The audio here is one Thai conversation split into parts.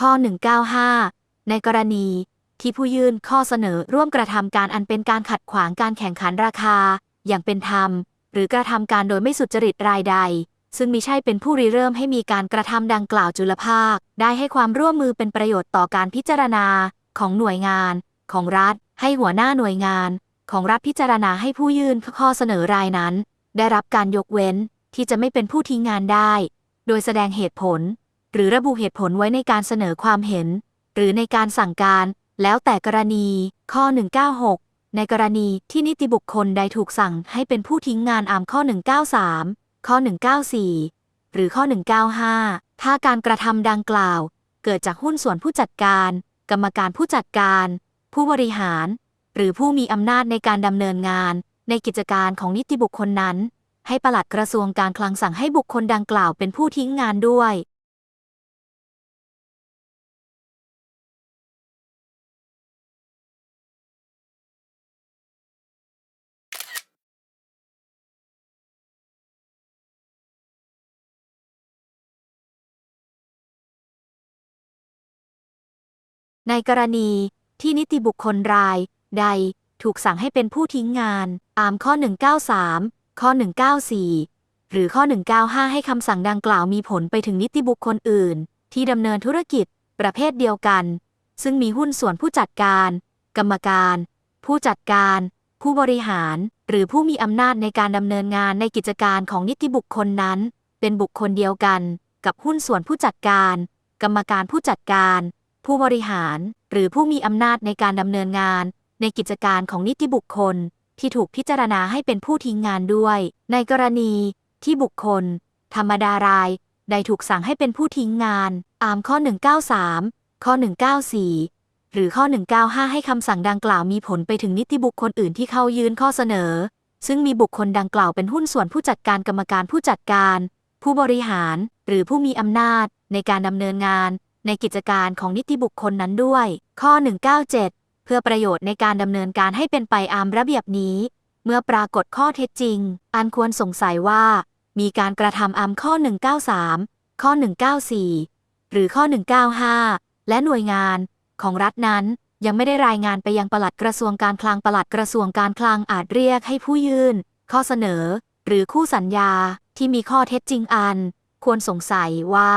ข้อ 195 ในกรณีที่ผู้ยื่นข้อเสนอร่วมกระทำการอันเป็นการขัดขวางการแข่งขันราคา อย่างเป็นธรรม หรือกระทำการโดยไม่สุจริตรายใด ซึ่งมิใช่เป็นผู้ริเริ่มให้มีการกระทำดังกล่าวจุลภาค ได้ให้ความร่วมมือเป็นประโยชน์ต่อการพิจารณา ของหน่วยงาน ของรัฐ ให้หัวหน้าหน่วยงาน ของรัฐพิจารณาให้ผู้ยื่นข้อเสนอรายนั้น ได้รับการยกเว้นที่จะไม่เป็นผู้ทิ้งงานได้ โดยแสดงเหตุผล หรือระบุเหตุผลไว้ในการเสนอความเห็น หรือในการสั่งการ แล้วแต่กรณี ข้อ 196 ในกรณีที่นิติบุคคลใดถูกสั่งให้เป็นผู้ทิ้งงานอามข้อ 193 ข้อ 194 หรือข้อ 195 ถ้าการกระทำดังกล่าว เกิดจากหุ้นส่วนผู้จัดการ กรรมการผู้จัดการ ผู้บริหาร หรือผู้มีอำนาจในการดำเนินงาน ในกิจการของนิติบุคคลนั้น ให้ปลัดกระทรวงการคลังสั่งให้บุคคลดังกล่าวเป็นผู้ทิ้งงานด้วย ในกรณีที่นิติบุคคลราย ใดถูกสั่งให้เป็นผู้ทิ้งงาน ตามข้อ 193 ข้อ 194 หรือข้อ 195 ให้คำสั่งดังกล่าวมีผลไปถึงนิติบุคคลอื่น ที่ดำเนินธุรกิจประเภทเดียวกัน ซึ่งมีหุ้นส่วนผู้จัดการ กรรมการ ผู้จัดการ ผู้บริหาร หรือผู้มีอำนาจในการดำเนินงานในกิจการของนิติบุคคลนั้น เป็นบุคคลเดียวกัน กับหุ้นส่วนผู้จัดการ กรรมการผู้จัดการ ผู้บริหาร หรือผู้มีอำนาจในการดำเนินงาน ในกิจการของนิติบุคคล ที่ถูกพิจารณาให้เป็นผู้ทิ้งงานด้วย ในกรณีที่บุคคล ธรรมดารายใดถูกสั่งให้เป็นผู้ทิ้งงานตามข้อ 193 ข้อ 194 หรือข้อ 195 ให้คำสั่งดังกล่าวมีผลไปถึงนิติบุคคลอื่นที่เข้ายื่นข้อเสนอ ซึ่งมีบุคคลดังกล่าวเป็นหุ้นส่วนผู้จัดการกรรมการผู้จัดการ ผู้บริหาร หรือผู้มีอำนาจในการดำเนินงาน ในกิจการของนิติบุคคลนั้นด้วย ข้อ 197 เพื่อประโยชน์ในการดำเนินการให้เป็นไปตามระเบียบนี้ เมื่อปรากฏข้อเท็จจริง อันควรสงสัยว่า มีการกระทำอามข้อ 193 ข้อ 194 หรือข้อ 195 และหน่วยงานของรัฐนั้นยังไม่ได้รายงานไปยังปลัดกระทรวงการคลังปลัดกระทรวงการคลังอาจเรียกให้ผู้ยื่น ข้อเสนอ หรือคู่สัญญาที่มีข้อเท็จจริงอัน ควรสงสัยว่า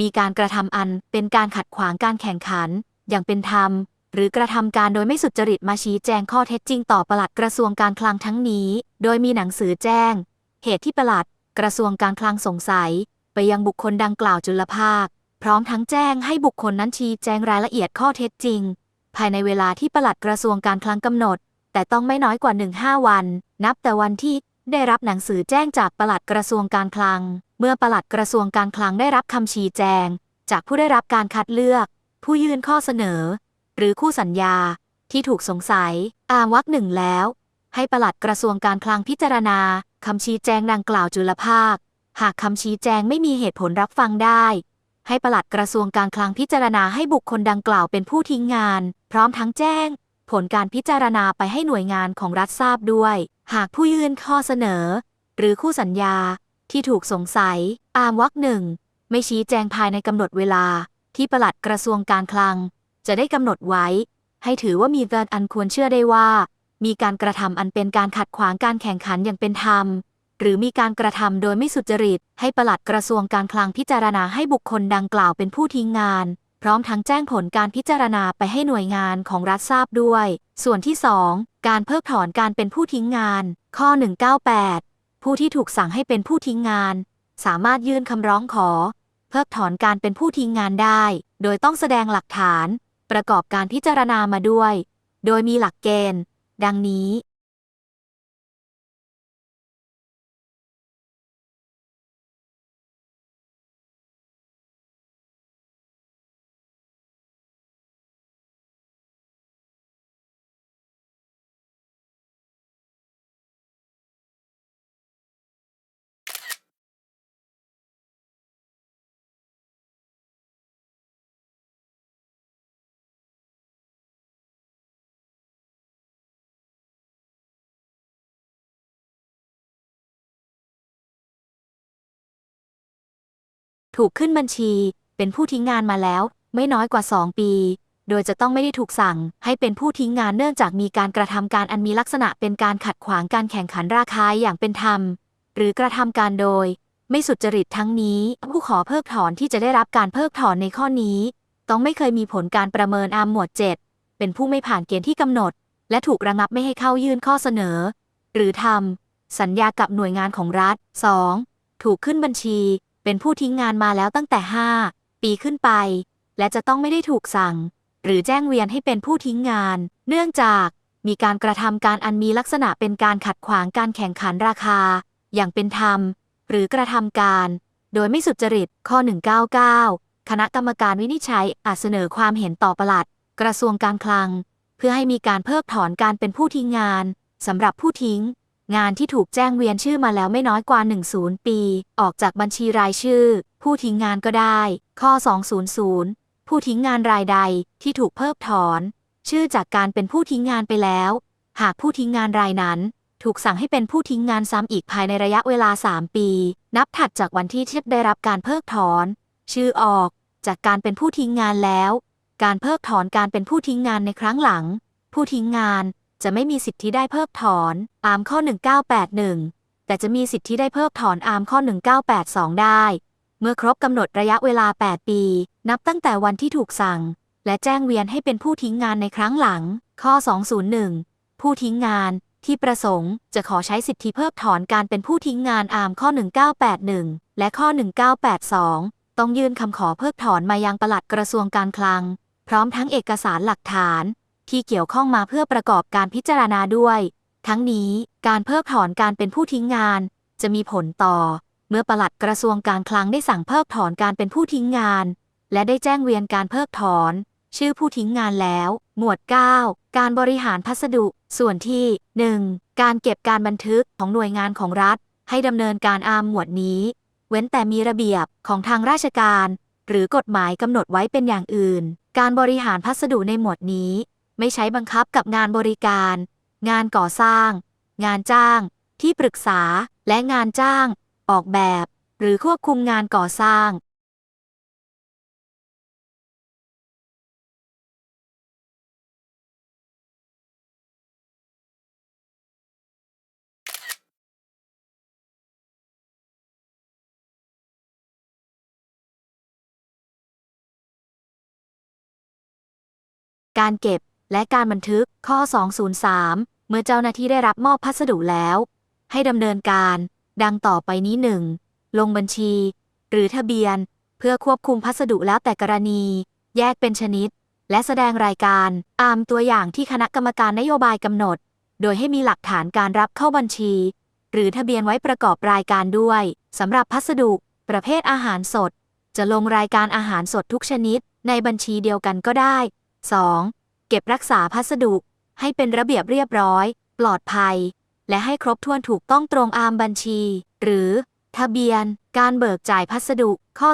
มีการกระทำอันเป็นการขัดขวางการแข่งขัน อย่างเป็นธรรม หรือกระทำการโดยไม่สุจริตมาชี้แจงข้อเท็จจริงต่อปลัดกระทรวงการคลังทั้งนี้ โดยมีหนังสือแจ้ง เหตุที่ปลัด กระทรวงการคลังสงสัย ไปยังบุคคลดังกล่าวจุลภาค พร้อมทั้งแจ้งให้บุคคลนั้นชี้แจงรายละเอียดข้อเท็จจริง ภายในเวลาที่ปลัดกระทรวงการคลังกำหนด แต่ต้องไม่น้อยกว่า 1-5 วัน นับแต่วันที่ ได้รับหนังสือแจ้งจากปลัดกระทรวงการคลัง เมื่อปลัดกระทรวงการคลังได้รับคำชี้แจง จากผู้ได้รับการคัดเลือก ผู้ยื่นข้อเสนอ หรือคู่สัญญา ที่ถูกสงสัยอามวรรคหนึ่งแล้ว ให้ปลัดกระทรวงการคลังพิจารณาคำชี้แจงดังกล่าวจุลภาค หากคำชี้แจงไม่มีเหตุผลรับฟังได้ ให้ปลัดกระทรวงการคลังพิจารณาให้บุคคลดังกล่าวเป็นผู้ทิ้งงาน พร้อมทั้งแจ้ง ผลการพิจารณาไปให้หน่วยงานของรัฐทราบด้วย หากผู้ยื่นข้อเสนอ หรือคู่สัญญาที่ถูกสงสัยอามวรรคหนึ่งไม่ชี้แจงภายในกำหนดเวลาที่ปลัดกระทรวงการคลัง จะได้กำหนดไว้ ให้ถือว่ามีเกินอันควรเชื่อได้ว่า มีการกระทำอันเป็นการขัดขวางการแข่งขันอย่างเป็นธรรม หรือมีการกระทำโดยไม่สุจริต ให้ปลัดกระทรวงการคลังพิจารณาให้บุคคลดังกล่าวเป็นผู้ทิ้งงาน พร้อมทั้งแจ้งผลการพิจารณาไปให้หน่วยงานของรัฐทราบด้วย ส่วนที่ 2 การเพิกถอนการเป็นผู้ทิ้งงาน ข้อ 198 ผู้ที่ถูกสั่งให้เป็นผู้ทิ้งงาน สามารถยื่นคำร้องขอ เพิกถอนการเป็นผู้ทิ้งงานได้ โดยต้องแสดงหลักฐาน ประกอบการพิจารณามาด้วย โดยมีหลักเกณฑ์ ดังนี้ ถูกขึ้นบัญชี เป็นผู้ทิ้งงานมาแล้ว ไม่น้อยกว่า 2 ปี โดยจะต้องไม่ได้ถูกสั่ง ให้เป็นผู้ทิ้งงานเนื่องจากมีการกระทำการอันมีลักษณะเป็นการขัดขวางการแข่งขันราคาอย่างเป็นธรรม หรือกระทำการโดย ไม่สุจริตทั้งนี้ ผู้ขอเพิกถอนที่จะได้รับการเพิกถอนในข้อนี้ ต้องไม่เคยมีผลการประเมินอามหมวด 7 เป็นผู้ไม่ผ่านเกณฑ์ที่กำหนด และถูกระงับไม่ให้เข้ายื่นข้อเสนอ หรือทำสัญญากับหน่วยงานของรัฐ 2. ถูกขึ้นบัญชี เป็นผู้ทิ้งงานมาแล้วตั้งแต่ 5 ปีขึ้นไป และจะต้องไม่ได้ถูกสั่ง หรือแจ้งเวียนให้เป็นผู้ทิ้งงาน เนื่องจากมีการกระทำการอันมีลักษณะเป็นการขัดขวางการแข่งขันราคา อย่างเป็นธรรม หรือกระทำการ โดยไม่สุจริตข้อ 199 คณะกรรมการวินิจฉัยอาจเสนอความเห็นต่อประหลัด กระทรวงการคลัง เพื่อให้มีการเพิกถอนการเป็นผู้ทิ้งงานสำหรับผู้ทิ้ง งานที่ถูกแจ้งเวียนชื่อมาแล้วไม่น้อยกว่า 10 ปี ออกจากบัญชีรายชื่อ ผู้ทิ้งงานก็ได้ ข้อ 200 ผู้ทิ้งงานรายใดที่ถูกเพิกถอน ชื่อจากการเป็นผู้ทิ้งงานไปแล้ว หากผู้ทิ้งงานรายนั้น ถูกสั่งให้เป็นผู้ทิ้งงานซ้ำอีกภายในระยะเวลา 3 ปี นับถัดจากวันที่ที่ได้รับการเพิกถอน ชื่อออกจากการเป็นผู้ทิ้งงานแล้ว การเพิกถอนการเป็นผู้ทิ้งงานในครั้งหลัง ผู้ทิ้งงาน จะไม่มีสิทธิได้เพิกถอนอามข้อ 1981 แต่จะมีสิทธิได้เพิกถอนอามข้อ 1982 ได้ เมื่อครบกำหนดระยะเวลา 8 ปี นับตั้งแต่วันที่ถูกสั่ง และแจ้งเวียนให้เป็นผู้ทิ้งงานในครั้งหลัง ข้อ 201 ผู้ทิ้งงานที่ประสงค์จะขอใช้สิทธิเพิกถอนการเป็นผู้ทิ้งงานอามข้อ 1981 และข้อ 1982 ต้องยื่นคำขอเพิกถอนมายังปลัดกระทรวงการคลัง พร้อมทั้งเอกสารหลักฐาน ที่เกี่ยวข้องมาเพื่อประกอบการพิจารณาด้วย ทั้งนี้การเพิกถอนการเป็นผู้ทิ้งงาน จะมีผลต่อ เมื่อปลัดกระทรวงการคลังได้สั่งเพิกถอนการเป็นผู้ทิ้งงาน และได้แจ้งเวียนการเพิกถอน ชื่อผู้ทิ้งงานแล้ว หมวด 9 การบริหารพัสดุ ส่วนที่ 1. การเก็บการบันทึกของหน่วยงานของรัฐ ให้ดำเนินการอามหมวดนี้ เว้นแต่มีระเบียบของทางราชการหรือกฎหมายกำหนดไว้เป็นอย่างอื่น การบริหารพัสดุในหมวดนี้ ไม่ใช้บังคับกับงานบริการ งานก่อสร้าง งานจ้าง ที่ปรึกษา และงานจ้าง ออกแบบ หรือควบคุมงานก่อสร้าง การเก็บ และการบันทึกข้อ 203 เมื่อเจ้าหน้าที่ได้รับมอบพัสดุแล้ว ให้ดำเนินการ ดังต่อไปนี้ 1. ลงบัญชี หรือทะเบียน เพื่อควบคุมพัสดุแล้วแต่กรณี แยกเป็นชนิด และแสดงรายการตามตัวอย่างที่คณะกรรมการนโยบายกำหนด โดยให้มีหลักฐานการรับเข้าบัญชี หรือทะเบียนไว้ประกอบรายการด้วยสำหรับพัสดุ ประเภทอาหารสด จะลงรายการอาหารสดทุกชนิด ในบัญชีเดียวกันก็ได้ 2. เก็บรักษาพัสดุ ให้เป็นระเบียบเรียบร้อย ปลอดภัย และให้ครบถ้วนถูกต้องตรงอามบัญชี หรือ ทะเบียน การเบิกจ่ายพัสดุ ข้อ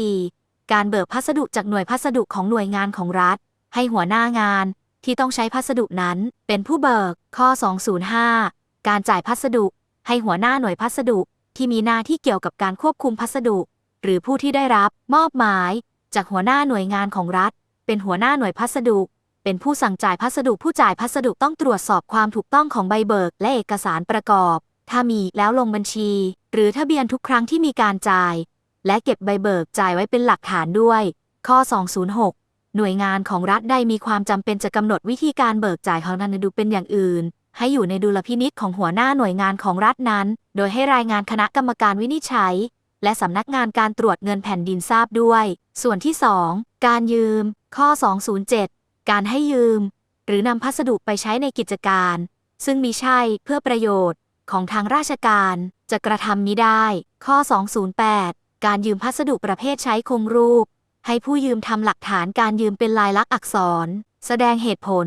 204 การเบิกพัสดุจากหน่วยพัสดุของหน่วยงานของรัฐ ให้หัวหน้างานที่ต้องใช้พัสดุนั้น เป็นผู้เบิก ข้อ 205 การจ่ายพัสดุ ให้หัวหน้าหน่วยพัสดุที่มีหน้าที่เกี่ยวกับการควบคุมพัสดุ หรือผู้ที่ได้รับ มอบหมาย จากหัวหน้าหน่วยงานของรัฐ เป็นหัวหน้าหน่วยพัสดุ เป็นผู้สั่งจ่ายพัสดุผู้จ่ายพัสดุต้องตรวจสอบความถูกต้องของใบเบิก และเอกสารประกอบ ถ้ามีแล้วลงบัญชี หรือทะเบียนทุกครั้งที่มีการจ่าย และเก็บใบเบิกจ่ายไว้เป็นหลักฐานด้วย ข้อ 206 หน่วยงานของรัฐใดมีความจำเป็นจะกำหนดวิธีการเบิกจ่ายของนันดูเป็นอย่างอื่น ให้อยู่ในดุลพินิษของหัวหน้าหน่วยงานของรัฐนั้น โดยให้รายงานคณะกรรมการวินิจฉัยและสำนักงานการตรวจเงินแผ่นดินทราบด้วย ส่วนที่ 2 การยืม ข้อ 207 การให้ยืม หรือนำพัสดุไปใช้ในกิจการ ซึ่งมิใช่เพื่อประโยชน์ของทางราชการจะกระทำมิได้ ข้อ 208 การยืมพัสดุประเภทใช้คงรูป ให้ผู้ยืมทำหลักฐานการยืมเป็นลายลักษณ์อักษร แสดงเหตุผล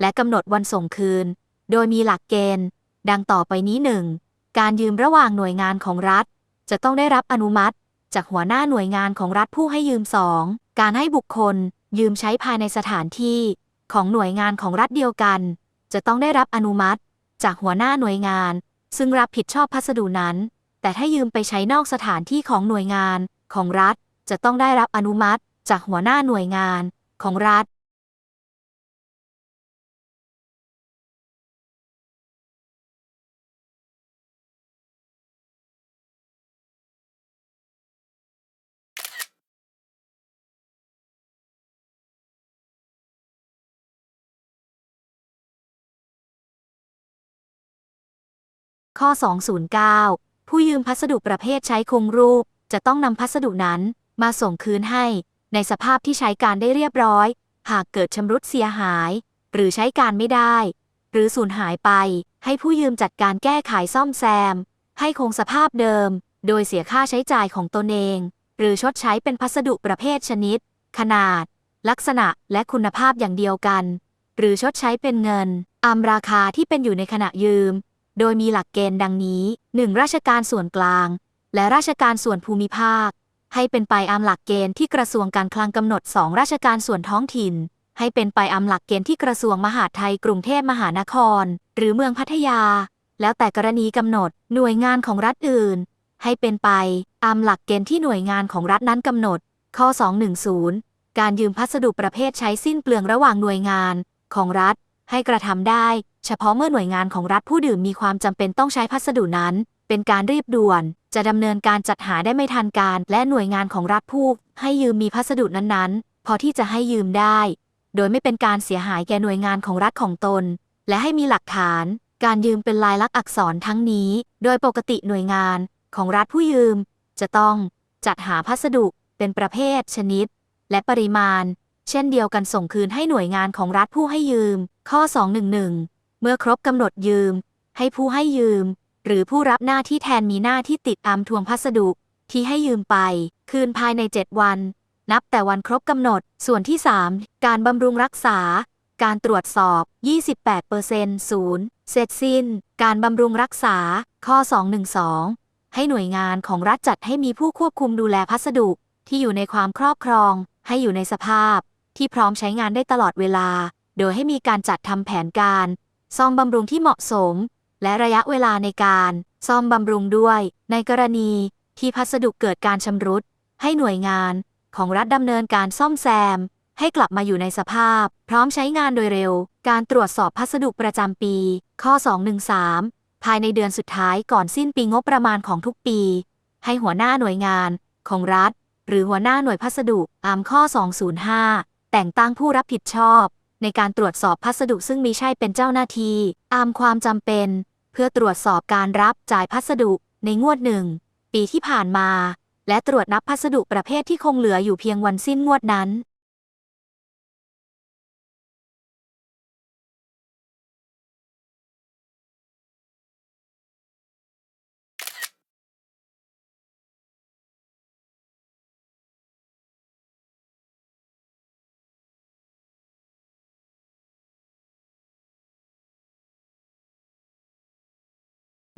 และกำหนดวันส่งคืน โดยมีหลักเกณฑ์ ดังต่อไปนี้หนึ่งการยืมระหว่างหน่วยงานของรัฐ จะต้องได้รับอนุมัติ จากหัวหน้าหน่วยงานของรัฐผู้ให้ยืมสองการให้บุคคล ยืมใช้ภายในสถานที่ของหน่วยงานของรัฐเดียวกัน จะต้องได้รับอนุมัติ จากหัวหน้าหน่วยงาน ซึ่งรับผิดชอบพัสดุนั้น แต่ถ้ายืมไปใช้นอกสถานที่ของหน่วยงานของรัฐ จะต้องได้รับอนุมัติ จากหัวหน้าหน่วยงานของรัฐ ข้อ 209 ผู้ยืมพัสดุประเภทใช้คงรูป จะต้องนำพัสดุนั้นมาส่งคืนให้ ในสภาพที่ใช้การได้เรียบร้อย หากเกิดชำรุดเสียหาย หรือใช้การไม่ได้ หรือสูญหายไป ให้ผู้ยืมจัดการแก้ไขซ่อมแซม ให้คงสภาพเดิม โดยเสียค่าใช้จ่ายของตนเอง หรือชดใช้เป็นพัสดุประเภทชนิด ขนาด ลักษณะและคุณภาพอย่างเดียวกัน หรือชดใช้เป็นเงินตามราคาที่เป็นอยู่ในขณะยืม โดยมีหลักเกณฑ์ดังนี้ 1. ราชการส่วนกลาง และราชการส่วนภูมิภาค ให้เป็นไปตามหลักเกณฑ์ที่กระทรวงการคลังกำหนด 2. ราชการส่วนท้องถิ่น ให้เป็นไปตามหลักเกณฑ์ที่กระทรวงมหาดไทยกรุงเทพมหานคร หรือเมืองพัทยา แล้วแต่กรณีกำหนดหน่วยงานของรัฐอื่น ให้เป็นไปตามหลักเกณฑ์ที่หน่วยงานของรัฐนั้นกำหนด ข้อ 210 การยืมพัสดุประเภทใช้สิ้นเปลืองระหว่างหน่วยงานของรัฐให้กระทำได้ เฉพาะเมื่อหน่วยงานของรัฐผู้ดื่มมีความจำเป็นต้องใช้พัสดุนั้น เป็นการรีบด่วน จะดำเนินการจัดหาได้ไม่ทันการ และหน่วยงานของรัฐผู้ให้ยืมมีพัสดุนั้นๆ พอที่จะให้ยืมได้ โดยไม่เป็นการเสียหายแก่หน่วยงานของรัฐของตน และให้มีหลักฐาน การยืมเป็นลายลักษณ์อักษรทั้งนี้ โดยปกติหน่วยงานของรัฐผู้ยืม จะต้องจัดหาพัสดุเป็นประเภท ชนิด และปริมาณ เช่นเดียวกันส่งคืนให้หน่วยงานของรัฐผู้ให้ยืม ข้อ 211 เมื่อครบกำหนดยืม ให้ผู้ให้ยืม หรือผู้รับหน้าที่แทนมีหน้าที่ติดตามทวงพัสดุที่ให้ยืมไป คืนภายใน 7 วัน นับแต่วันครบกำหนด ส่วนที่ 3 การบำรุงรักษา การตรวจสอบ 28%ศูนย์เสร็จสิ้น การบำรุงรักษา ข้อ 212 ให้หน่วยงานของรัฐจัดให้มีผู้ควบคุมดูแลพัสดุที่อยู่ในความครอบครอง ให้อยู่ในสภาพ ที่พร้อมใช้งานได้ตลอดเวลา โดยให้มีการจัดทำแผนการ ซ่อมบำรุงที่เหมาะสม และระยะเวลาในการซ่อมบำรุงด้วย ในกรณีที่พัสดุเกิดการชำรุด ให้หน่วยงานของรัฐดำเนินการซ่อมแซม ให้กลับมาอยู่ในสภาพ พร้อมใช้งานโดยเร็ว การตรวจสอบพัสดุประจำปี ข้อ 213 ภายในเดือนสุดท้ายก่อนสิ้นปีงบประมาณของทุกปี ให้หัวหน้าหน่วยงานของรัฐ หรือหัวหน้าหน่วยพัสดุตามข้อ 205 แต่งตั้งผู้รับผิดชอบ ในการตรวจสอบพัสดุซึ่งมีใช่เป็นเจ้าหน้าที่ตามความจำเป็น เพื่อตรวจสอบการรับจ่ายพัสดุในงวดหนึ่งปีที่ผ่านมา และตรวจนับพัสดุประเภทที่คงเหลืออยู่เพียงวันสิ้นงวดนั้น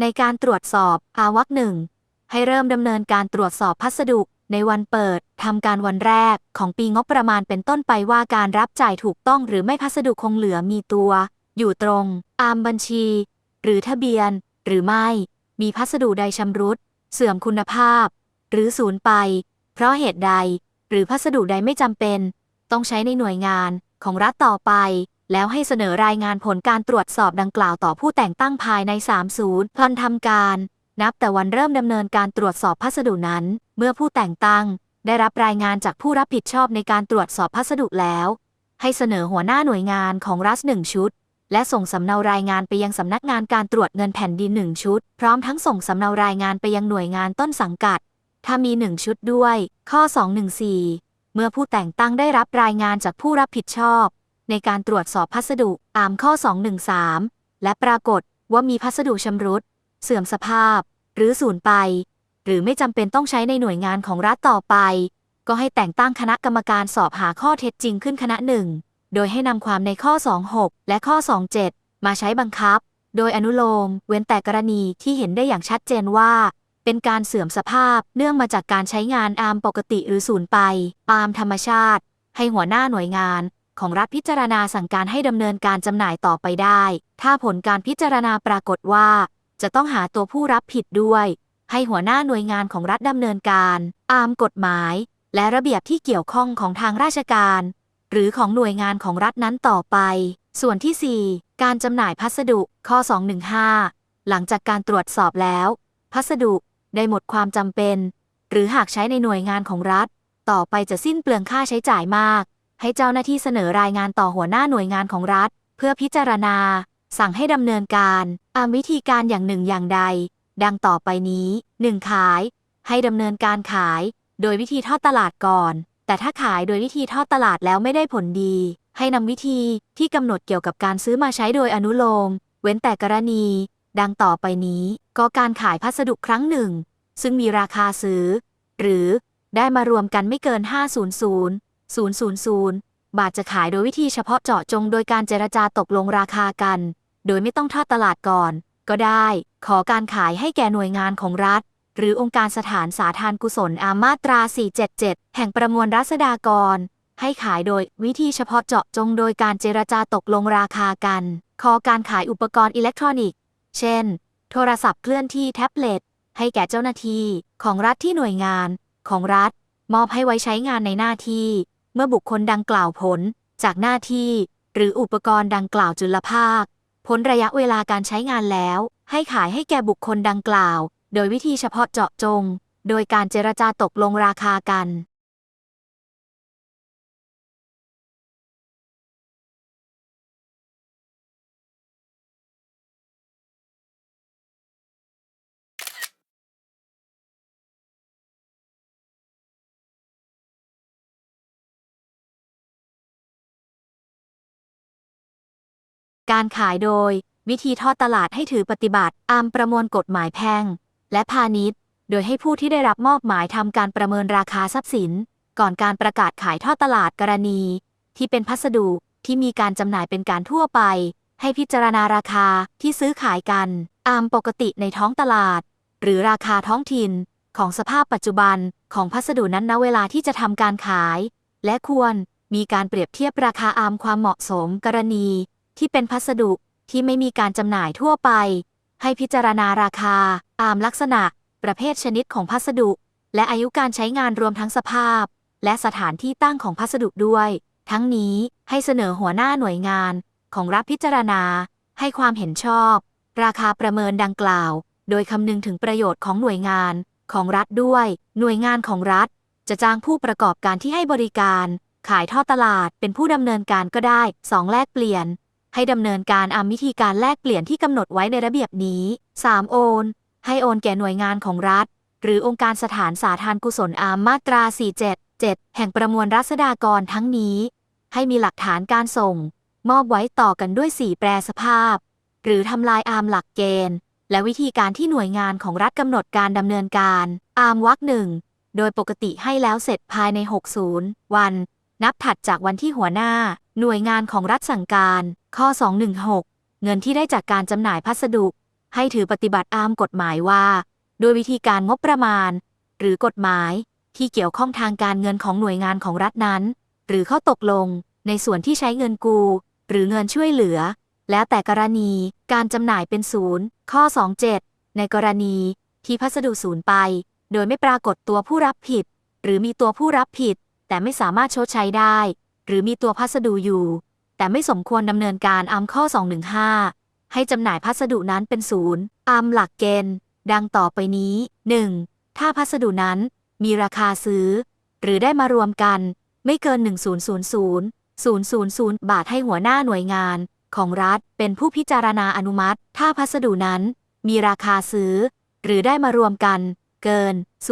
ในการตรวจสอบอาวักหนึ่งให้เริ่มดำเนินการตรวจสอบพัสดุในวันเปิดทำการวันแรกของปีงบประมาณเป็นต้นไปว่าการรับจ่ายถูกต้องหรือไม่พัสดุคงเหลือมีตัว อยู่ตรงตามบัญชี หรือทะเบียน หรือไม่ มีพัสดุใดชำรุด เสื่อมคุณภาพ หรือสูญไป เพราะเหตุใด หรือพัสดุใดไม่จำเป็น ต้องใช้ในหน่วยงานของรัฐต่อไป แล้วให้เสนอรายงานผลการตรวจสอบดังกล่าวต่อผู้แต่งตั้งภายใน 30พันทำการ นับแต่วันเริ่มดำเนินการตรวจสอบพัสดุนั้น เมื่อผู้แต่งตั้ง ได้รับรายงานจากผู้รับผิดชอบในการตรวจสอบพัสดุแล้ว ให้เสนอหัวหน้าหน่วยงานของรัฐหนึ่งชุด และส่งสำเนารายงานไปยังสำนักงานการตรวจเงินแผ่นดินหนึ่งชุด พร้อมทั้งส่งสำเนารายงานไปยังหน่วยงานต้นสังกัด ถ้ามีหนึ่งชุดด้วย ข้อ 214 เมื่อผู้แต่งตั้งได้รับรายงานจากผู้รับผิดชอบ ในการตรวจสอบพัสดุตามข้อ 213 และปรากฏว่ามีพัสดุชำรุด เสื่อมสภาพ หรือสูญไป หรือไม่จำเป็นต้องใช้ในหน่วยงานของรัฐต่อไป ก็ให้แต่งตั้งคณะกรรมการสอบหาข้อเท็จจริงขึ้นคณะหนึ่งโดยให้นำความในข้อ 26 และข้อ 27 มาใช้บังคับ โดยอนุโลม เว้นแต่กรณีที่เห็นได้อย่างชัดเจนว่า เป็นการเสื่อมสภาพเนื่องมาจากการใช้งานอามปกติหรือสูญไปตามธรรมชาติ ให้หัวหน้าหน่วยงาน ของรัฐพิจารณาสั่งการให้ดำเนินการจำหน่ายต่อไปได้ ถ้าผลการพิจารณาปรากฏว่า จะต้องหาตัวผู้รับผิดด้วย ให้หัวหน้าหน่วยงานของรัฐดำเนินการตามกฎหมาย และระเบียบที่เกี่ยวข้องของทางราชการ หรือของหน่วยงานของรัฐนั้นต่อไป ส่วนที่ 4 การจำหน่ายพัสดุข้อ 215 หลังจากการตรวจสอบแล้ว พัสดุได้หมดความจำเป็น หรือหากใช้ในหน่วยงานของรัฐ ต่อไปจะสิ้นเปลืองค่าใช้จ่ายมาก ให้เจ้าหน้าที่เสนอรายงานต่อหัวหน้าหน่วยงานของรัฐ เพื่อพิจารณา สั่งให้ดำเนินการตามวิธีการอย่างหนึ่งอย่างใด ดังต่อไปนี้ 1. ขาย ให้ดำเนินการขาย โดยวิธีทอดตลาดก่อน แต่ถ้าขายโดยวิธีทอดตลาดแล้วไม่ได้ผลดี ให้นำวิธีที่กำหนดเกี่ยวกับการซื้อมาใช้โดยอนุโลม เว้นแต่กรณี ดังต่อไปนี้ ก็การขายพัสดุครั้งหนึ่ง ซึ่งมีราคาซื้อ หรือได้มารวมกันไม่เกิน 500 000 บาทจะขายโดยวิธีเฉพาะเจาะจงโดยการเจรจาตกลงราคากัน โดยไม่ต้องทอดตลาดก่อน ก็ได้ ขอการขายให้แก่หน่วยงานของรัฐ หรือองค์การสถานสาธารณกุศลอามาตรา 477 แห่งประมวลรัษฎากร ให้ขายโดยวิธีเฉพาะเจาะจงโดยการเจรจาตกลงราคากัน ขอการขายอุปกรณ์อิเล็กทรอนิกส์ เช่น โทรศัพท์เคลื่อนที่แท็บเล็ตให้แก่เจ้าหน้าที่ของรัฐที่หน่วยงาน ของรัฐ มอบให้ไว้ใช้งานในหน้าที่ เมื่อบุคคลดังกล่าวผล จากหน้าที่ หรืออุปกรณ์ดังกล่าวจุลภาค พ้นระยะเวลาการใช้งานแล้ว ให้ขายให้แก่บุคคลดังกล่าว โดยวิธีเฉพาะเจาะจง โดยการเจรจาตกลงราคากัน การขายโดย วิธีทอดตลาดให้ถือปฏิบัติตามประมวลกฎหมายแพ่งและพาณิชย์ โดยให้ผู้ที่ได้รับมอบหมายทำการประเมินราคาทรัพย์สิน ก่อนการประกาศขายทอดตลาดกรณี ที่เป็นพัสดุที่มีการจำหน่ายเป็นการทั่วไป ให้พิจารณาราคาที่ซื้อขายกันตามปกติในท้องตลาด หรือราคาท้องถิ่น ของสภาพปัจจุบันของพัสดุนั้นณเวลาที่จะทำการขาย และควรมีการเปรียบเทียบราคาอามความเหมาะสมกรณี ที่เป็นพัสดุที่ไม่มีการจำหน่ายทั่วไป ให้พิจารณาราคา ตามลักษณะ ประเภทชนิดของพัสดุ และอายุการใช้งานรวมทั้งสภาพ และสถานที่ตั้งของพัสดุด้วย ทั้งนี้ให้เสนอหัวหน้าหน่วยงานของรับพิจารณา ให้ความเห็นชอบ ราคาประเมินดังกล่าว โดยคำนึงถึงประโยชน์ของหน่วยงานของรัฐด้วย หน่วยงานของรัฐ จะจ้างผู้ประกอบการที่ให้บริการ ขายท่อตลาดเป็นผู้ดำเนินการก็ได้ 2 แลกเปลี่ยน ให้ดำเนินการตามวิธีการแลกเปลี่ยนที่กำหนดไว้ในระเบียบนี้ 3. โอน ให้โอนแก่หน่วยงานของรัฐ หรือองค์การสถานสาธารกุศลอามมาตรา 477 แห่งประมวลรัษฎากรทั้งนี้ ให้มีหลักฐานการส่ง มอบไว้ต่อกันด้วยสีแปรสภาพ หรือทำลายอามหลักเกณฑ์ และวิธีการที่หน่วยงานของรัฐกำหนดการดำเนินการอามวรรคหนึ่งโดยปกติให้แล้วเสร็จภายใน 60 วัน นับถัดจากวันที่หัวหน้า หน่วยงานของรัฐสั่งการ ข้อ 216 เงินที่ได้จากการจำหน่ายพัสดุ ให้ถือปฏิบัติตามกฎหมายว่าโดยวิธีการงบประมาณ หรือกฎหมายที่เกี่ยวข้องทางการเงินของหน่วยงานของรัฐนั้น หรือข้อตกลง ในส่วนที่ใช้เงินกูหรือเงินช่วยเหลือ แล้วแต่กรณีการจำหน่ายเป็นศูนย์ข้อ 27 ในกรณีที่พัสดุศูนย์ไป โดยไม่ปรากฏตัวผู้รับผิด หรือมีตัวผู้รับผิด แต่ไม่สามารถชดใช้ได้ หรือมีตัวพัสดุอยู่ แต่ไม่สมควรดำเนินการอามข้อ 215 ให้จำหน่ายพัสดุนั้นเป็นศูนย์อามหลักเกณฑ์ ดังต่อไปนี้ 1. ถ้าพัสดุนั้นมีราคาซื้อ หรือได้มารวมกันไม่เกิน 1000 000 บาทให้หัวหน้าหน่วยงาน ของรัฐเป็นผู้พิจารณาอนุมัติ ถ้าพัสดุนั้น มีราคาซื้อ หรือได้มารวมกัน เกิน 000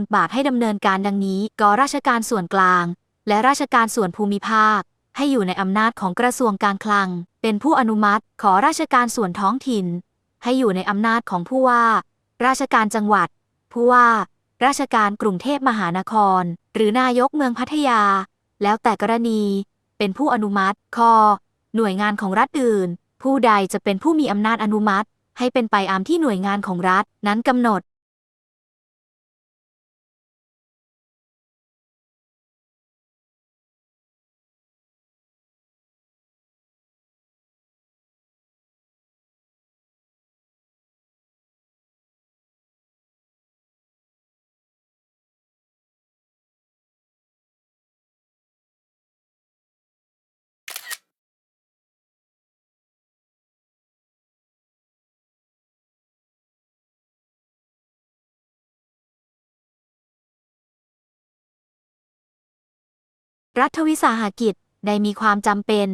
000 บาทให้ดำเนินการดังนี้กราชการส่วนกลาง และราชการส่วนภูมิภาค ให้อยู่ในอำนาจของกระทรวงการคลัง เป็นผู้อนุมัติ ขอราชการส่วนท้องถิ่น ให้อยู่ในอำนาจของผู้ว่า ราชการจังหวัด ผู้ว่า ราชการกรุงเทพมหานคร หรือนายกเมืองพัทยา แล้วแต่กรณี เป็นผู้อนุมัติคหน่วยงานของรัฐอื่น ผู้ใดจะเป็นผู้มีอำนาจอนุมัติ ให้เป็นไปตามที่หน่วยงานของรัฐนั้นกำหนด รัฐวิสาหกิจใดมีความจำเป็น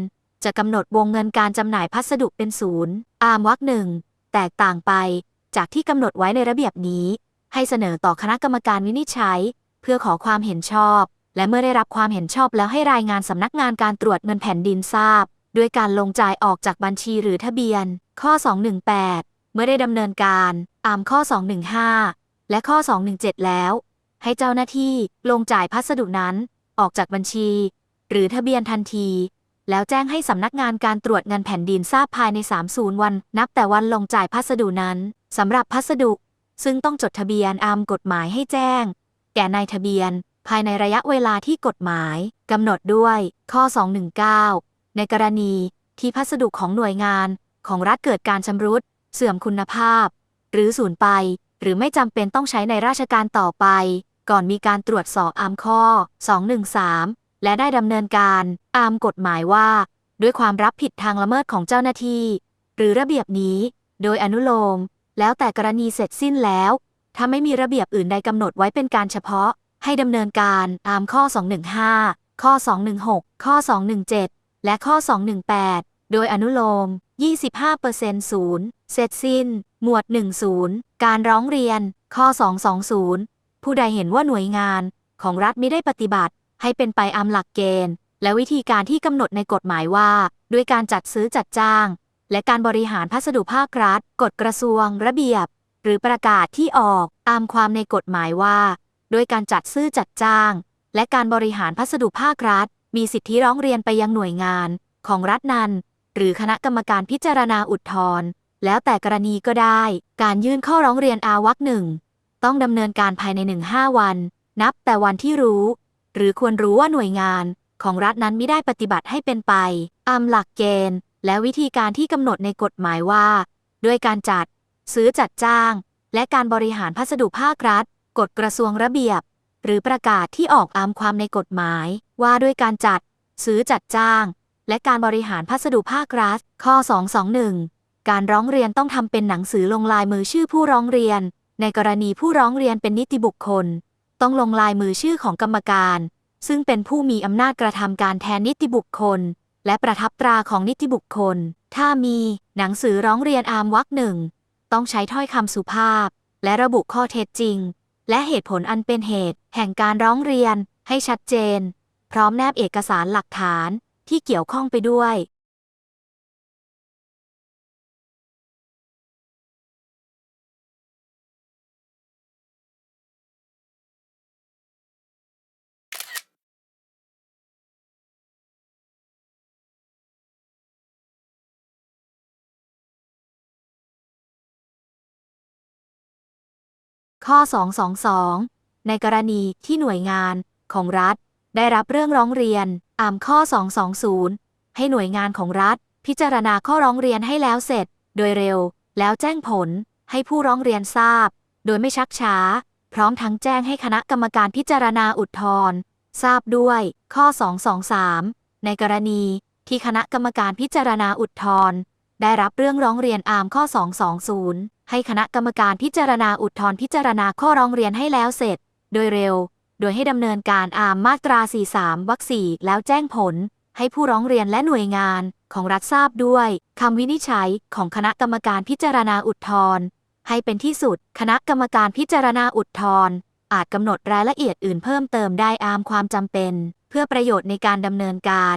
จะกำหนดวงเงินการจำหน่ายพัสดุเป็นศูนย์อามวรรคหนึ่งแตกต่างไป จากที่กำหนดไว้ในระเบียบนี้ ให้เสนอต่อคณะกรรมการวินิจฉัย เพื่อขอความเห็นชอบ และเมื่อได้รับความเห็นชอบแล้วให้รายงานสำนักงานการตรวจเงินแผ่นดินทราบ ด้วยการลงจ่ายออกจากบัญชีหรือทะเบียน ข้อ 218 เมื่อได้ดำเนินการตามข้อ 215 และข้อ 217 แล้ว ให้เจ้าหน้าที่ลงจ่ายพัสดุนั้น ออกจากบัญชี หรือทะเบียนทันที แล้วแจ้งให้สำนักงานการตรวจเงินแผ่นดินทราบภายใน 30 วัน นับแต่วันลงจ่ายพัสดุนั้นสำหรับพัสดุ ซึ่งต้องจดทะเบียนตามกฎหมายให้แจ้ง แก่นายทะเบียน ภายในระยะเวลาที่กฎหมายกำหนดด้วย ข้อ 219 ในกรณีที่พัสดุของหน่วยงานของรัฐเกิดการชำรุด เสื่อมคุณภาพ หรือสูญไป หรือไม่จำเป็นต้องใช้ในราชการต่อไป ก่อนมีการตรวจสอบอามข้อ 213 และได้ดำเนินการตามกฎหมายว่า ด้วยความรับผิดทางละเมิดของเจ้าหน้าที่ หรือระเบียบนี้ โดยอนุโลม แล้วแต่กรณีเสร็จสิ้นแล้ว ถ้าไม่มีระเบียบอื่นใดกำหนดไว้เป็นการเฉพาะ ให้ดำเนินการตามข้อ 215 ข้อ 216 ข้อ 217 และข้อ 218 โดยอนุโลม 25%ศูนย์เสร็จสิ้น หมวด 10 การร้องเรียน ข้อ 220 ผู้ใดเห็นว่าหน่วยงานของรัฐไม่ได้ปฏิบัติ ให้เป็นไปตามหลักเกณฑ์ และวิธีการที่กำหนดในกฎหมายว่า ด้วยการจัดซื้อจัดจ้าง และการบริหารพัสดุภาครัฐ กฎกระทรวง ระเบียบ หรือประกาศที่ออกตามความในกฎหมายว่า ด้วยการจัดซื้อจัดจ้าง และการบริหารพัสดุภาครัฐ มีสิทธิร้องเรียนไปยังหน่วยงาน ของรัฐนั้น หรือคณะกรรมการพิจารณาอุทธรณ์แล้วแต่กรณีก็ได้ การยื่นข้อร้องเรียนอาวักหนึ่ง ต้องดำเนินการภายใน 1-5 วัน นับแต่วันที่รู้ หรือควรรู้ว่าหน่วยงานของรัฐนั้นไม่ได้ปฏิบัติให้เป็นไปตามหลักเกณฑ์ และวิธีการที่กำหนดในกฎหมายว่า ด้วยการจัด ซื้อจัดจ้าง และการบริหารพัสดุภาครัฐ กฎกระทรวงระเบียบ หรือประกาศที่ออกตามความในกฎหมาย ว่าด้วยการจัด ซื้อจัดจ้าง และการบริหารพัสดุภาครัฐ ข้อ 221 การร้องเรียนต้องทำเป็นหนังสือลงลายมือชื่อผู้ร้องเรียน ในกรณีผู้ร้องเรียนเป็นนิติบุคคล ต้องลงลายมือชื่อของกรรมการ ซึ่งเป็นผู้มีอำนาจกระทำการแทนนิติบุคคล และประทับตราของนิติบุคคล ถ้ามีหนังสือร้องเรียนอามวรรคหนึ่งต้องใช้ถ้อยคำสุภาพ และระบุข้อเท็จจริง และเหตุผลอันเป็นเหตุ แห่งการร้องเรียนให้ชัดเจน พร้อมแนบเอกสารหลักฐานที่เกี่ยวข้องไปด้วย ข้อ 222 ในกรณีที่หน่วยงานของรัฐ ได้รับเรื่องร้องเรียนตามข้อ 220 ให้หน่วยงานของรัฐ พิจารณาข้อร้องเรียนให้แล้วเสร็จ โดยเร็ว แล้วแจ้งผลให้ผู้ร้องเรียนทราบ โดยไม่ชักช้า พร้อมทั้งแจ้งให้คณะกรรมการพิจารณาอุทธรณ์ทราบด้วย ข้อ 223 ในกรณีที่คณะกรรมการพิจารณาอุทธรณ์ได้รับเรื่องร้องเรียนอามข้อ 220 ให้คณะกรรมการพิจารณาอุทธรณ์พิจารณาข้อร้องเรียนให้แล้วเสร็จ โดยเร็ว โดยให้ดำเนินการอามมาตรา 43 วรรคสี่แล้วแจ้งผล ให้ผู้ร้องเรียนและหน่วยงานของรัฐทราบด้วยคำวินิจฉัยของคณะกรรมการพิจารณาอุทธรณ์ให้เป็นที่สุด คณะกรรมการพิจารณาอุทธรณ์อาจกำหนดรายละเอียดอื่นเพิ่มเติมได้อามความจำเป็น เพื่อประโยชน์ในการดำเนินการ